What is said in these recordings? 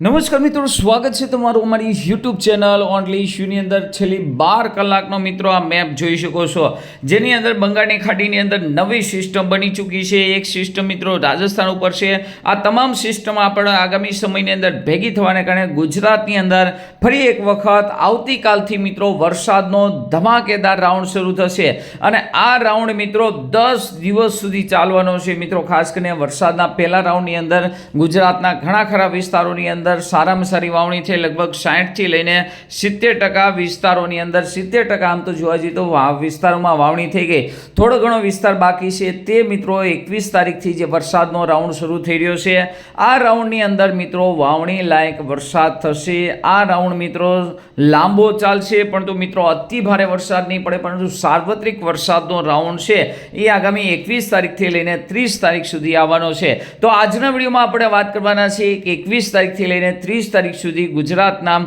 નમસ્કાર મિત્રો, સ્વાગત છે તમારું અમારી યુટ્યુબ ચેનલ ઓનલી ઇશ્યુની અંદર. છેલ્લી બાર કલાકનો મિત્રો આ મેપ જોઈ શકો છો. જેની અંદર બંગાળની ખાડીની અંદર નવી સિસ્ટમ બની ચૂકી છે. એક સિસ્ટમ મિત્રો રાજસ્થાન ઉપર છે. આ તમામ સિસ્ટમ આપણે આગામી સમયની અંદર ભેગી થવાને કારણે ગુજરાતની અંદર ફરી એક વખત આવતીકાલથી મિત્રો વરસાદનો ધમાકેદાર રાઉન્ડ શરૂ થશે. અને આ રાઉન્ડ મિત્રો દસ દિવસ સુધી ચાલવાનો છે. મિત્રો, ખાસ કરીને વરસાદના પહેલા રાઉન્ડની અંદર ગુજરાતના ઘણા ખરા વિસ્તારોની અંદર સારામાં સારી વાવણી છે, લગભગ સાહીઠથી લઈને સિત્તેર ટકા વિસ્તારોની અંદર, સિત્તેર ટકા આમ તો જોવા જઈએ તો વિસ્તારોમાં વાવણી થઈ ગઈ. થોડો ઘણો વિસ્તાર બાકી છે. તે મિત્રો એકવીસ તારીખથી જે વરસાદનો રાઉન્ડ શરૂ થઈ રહ્યો છે, આ રાઉન્ડની અંદર મિત્રો વાવણી લાયક વરસાદ થશે. આ રાઉન્ડ મિત્રો લાંબો ચાલશે પરંતુ મિત્રો અતિ ભારે વરસાદ નહીં પડે, પરંતુ સાર્વત્રિક વરસાદનો રાઉન્ડ છે. એ આગામી એકવીસ તારીખથી લઈને ત્રીસ તારીખ સુધી આવવાનો છે. તો આજના વિડીયોમાં આપણે વાત કરવાના છીએ કે એકવીસ તારીખથી લઈને ત્રીસ તારીખ સુધી ગુજરાતના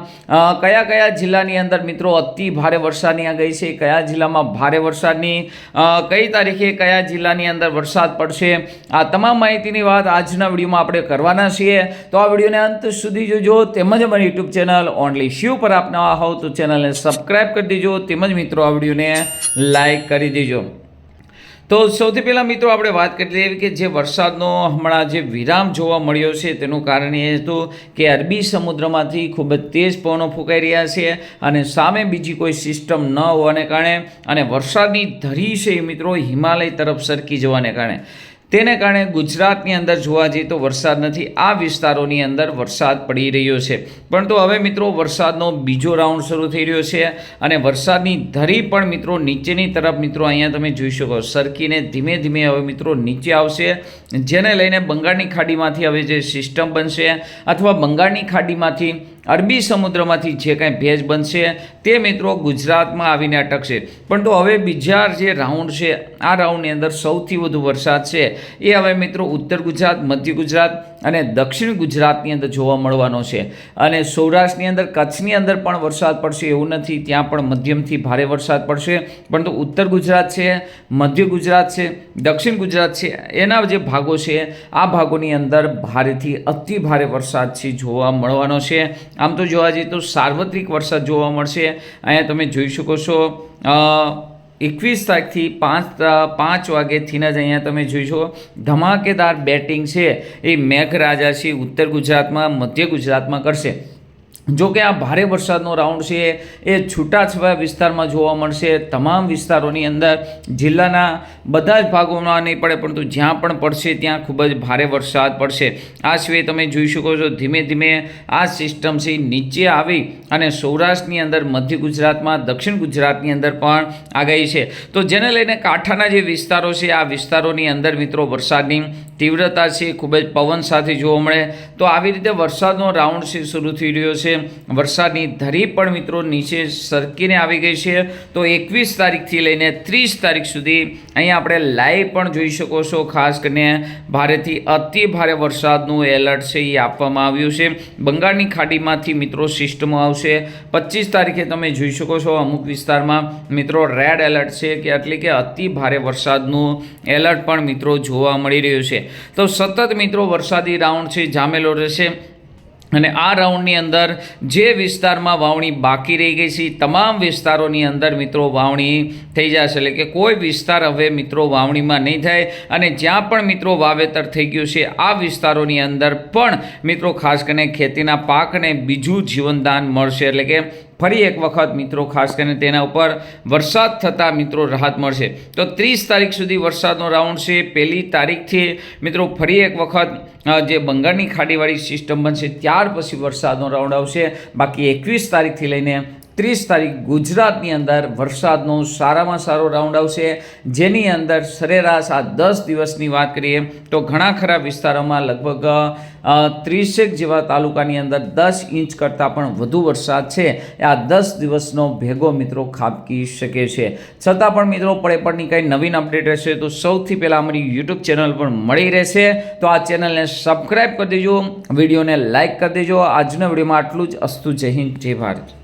કયા કયા જિલ્લાની અંદર મિત્રો અતિ ભારે વરસાદની આગાહી છે, કયા જિલ્લામાં ભારે વરસાદની કઈ તારીખે કયા જિલ્લાની અંદર વરસાદ પડશે, આ તમામ માહિતીની વાત આજના વિડીયોમાં આપણે કરવાના છીએ. તો આ વિડીયોને અંત સુધી જોજો. તેમજ અમારી યુટ્યુબ ચેનલ ઓનલી શિવ પર આપના હોવ તો ચેનલને સબસ્ક્રાઈબ કરી દેજો. તેમજ મિત્રો આ વિડીયોને લાઈક કરી દેજો. તો સૌથી પહેલાં મિત્રો આપણે વાત કરી લઈએ કે જે વરસાદનો હમણાં જે વિરામ જોવા મળ્યો છે, તેનું કારણ એ હતું કે અરબી સમુદ્રમાંથી ખૂબ જ તેજ પવનો ફૂંકાઈ રહ્યા છે અને સામે બીજી કોઈ સિસ્ટમ ન હોવાને કારણે અને વરસાદની ધરી છે મિત્રો હિમાલય તરફ સરકી જવાને કારણે. તેને કારણે ગુજરાતની અંદર જોવા જઈએ તો વરસાદ નથી. આ વિસ્તારોની અંદર વરસાદ પડી રહ્યો છે. પરંતુ હવે મિત્રો વરસાદનો બીજો રાઉન્ડ શરૂ થઈ રહ્યો છે અને વરસાદની ધરી પણ મિત્રો નીચેની તરફ મિત્રો અહીંયા તમે જોઈ શકો સરકીને ધીમે ધીમે હવે મિત્રો નીચે આવશે. જેને લઈને બંગાળની ખાડીમાંથી હવે જે સિસ્ટમ બનશે અથવા બંગાળની ખાડીમાંથી અરબી સમુદ્રમાંથી જે કાંઈ ભેજ બનશે, તે મિત્રો ગુજરાતમાં આવીને અટકશે. પરંતુ હવે બીજા જે રાઉન્ડ છે, આ રાઉન્ડની અંદર સૌથી વધુ વરસાદ છે, એ હવે મિત્રો ઉત્તર ગુજરાત, મધ્ય ગુજરાત અને દક્ષિણ ગુજરાતની અંદર જોવા મળવાનો છે. અને સૌરાષ્ટ્રની અંદર, કચ્છની અંદર પણ વરસાદ પડશે એવું નથી. ત્યાં પણ મધ્યમથી ભારે વરસાદ પડશે. પરંતુ ઉત્તર ગુજરાત છે, મધ્ય ગુજરાત છે, દક્ષિણ ગુજરાત છે, એના જે ભાગો છે, આ ભાગોની અંદર ભારેથી અતિ ભારે વરસાદ છે જોવા મળવાનો છે. આમ તો જોવા જઈએ તો સાર્વત્રિક વરસાદ જોવા મળશે. અહીંયા તમે જોઈ શકો છો એકવીસ તારીખથી પાંચ પાંચ વાગ્યેથી જ અહીંયા તમે જોઈશો ધમાકેદાર બેટિંગ છે એ મેઘરાજા છે ઉત્તર ગુજરાતમાં, મધ્ય ગુજરાતમાં કરશે. જો કે આ ભારે વરસાદનો રાઉન્ડ છે, એ છૂટાછવાયા વિસ્તારમાં જોવા મળશે. તમામ વિસ્તારોની અંદર જિલ્લાના બધા જ ભાગોમાં નહીં પડે, પરંતુ જ્યાં પણ પડશે ત્યાં ખૂબ જ ભારે વરસાદ પડશે. આ સિવાય તમે જોઈ શકો છો, ધીમે ધીમે આ સિસ્ટમ છે નીચે આવી અને સૌરાષ્ટ્રની અંદર, મધ્ય ગુજરાતમાં, દક્ષિણ ગુજરાતની અંદર પણ આગાહી છે. તો જેને લઈને કાંઠાના જે વિસ્તારો છે, આ વિસ્તારોની અંદર મિત્રો વરસાદની તીવ્રતા છે, ખૂબ જ પવન સાથે જોવા મળે. તો આવી રીતે વરસાદનો રાઉન્ડ છે, શરૂ થઈ રહ્યો છે. વરસાદની ધરી પણ મિત્રો નીચે સરકીને આવી ગઈ છે, તો એકવીસ તારીખથી લઈને ત્રીસ તારીખ સુધી અહીંયા આપણે લાઈવ પણ જોઈ શકો છો. ખાસ કરીને ભારેથી અતિ ભારે વરસાદનું એલર્ટ છે એ આપવામાં આવ્યું છે. બંગાળની ખાડીમાંથી મિત્રો સિસ્ટમો આવશે. પચીસ તારીખે તમે જોઈ શકો છો અમુક વિસ્તારમાં મિત્રો રેડ એલર્ટ છે કે એટલે કે અતિ ભારે વરસાદનું એલર્ટ પણ મિત્રો જોવા મળી રહ્યું છે. તો સતત મિત્રો વરસાદી રાઉન્ડ છે, જામેલો રહેશે. અને આ રાઉન્ડની અંદર જે વિસ્તારમાં વાવણી બાકી રહી ગઈ છે તમામ વિસ્તારોની અંદર મિત્રો વાવણી થઈ જશે. એટલે કે કોઈ વિસ્તાર હવે મિત્રો વાવણીમાં નહીં થાય અને જ્યાં પણ મિત્રો વાવેતર થઈ ગયું છે, આ વિસ્તારોની અંદર પણ મિત્રો ખાસ કરીને ખેતીના પાકને બીજું જીવનદાન મળશે. એટલે કે ફરી એક વખત મિત્રો, ખાસ કરીને તેના ઉપર વરસાદ થતાં મિત્રો રાહત મળશે. તો ત્રીસ તારીખ સુધી વરસાદનો રાઉન્ડ છે. પહેલી તારીખથી મિત્રો ફરી એક વખત જે બંગાળની ખાડીવાળી સિસ્ટમ બનશે, ત્યાર પછી વરસાદનો રાઉન્ડ આવશે. બાકી એકવીસ તારીખથી લઈને ત્રીસ તારીખ ગુજરાતની અંદર વરસાદનો સારામાં સારો રાઉન્ડ આવશે. જેની અંદર સરેરાશ આ દસ દિવસની વાત કરીએ તો ઘણા ખરા વિસ્તારોમાં લગભગ ત્રીસેક જેવા તાલુકાની અંદર દસ ઇંચ કરતાં પણ વધુ વરસાદ છે. આ દસ દિવસનો ભેગો મિત્રો ખાબકી શકે છે. છતાં પણ મિત્રો પડે પડની કંઈ નવીન અપડેટ રહેશે તો સૌથી પહેલાં અમારી યુટ્યુબ ચેનલ પર મળી રહેશે. તો આ ચેનલને સબસ્ક્રાઈબ કરી દેજો, વિડીયોને લાઇક કરી દેજો. આજના વિડીયોમાં આટલું જ. અસ્તુ જય હિન્દ, જય ભારત.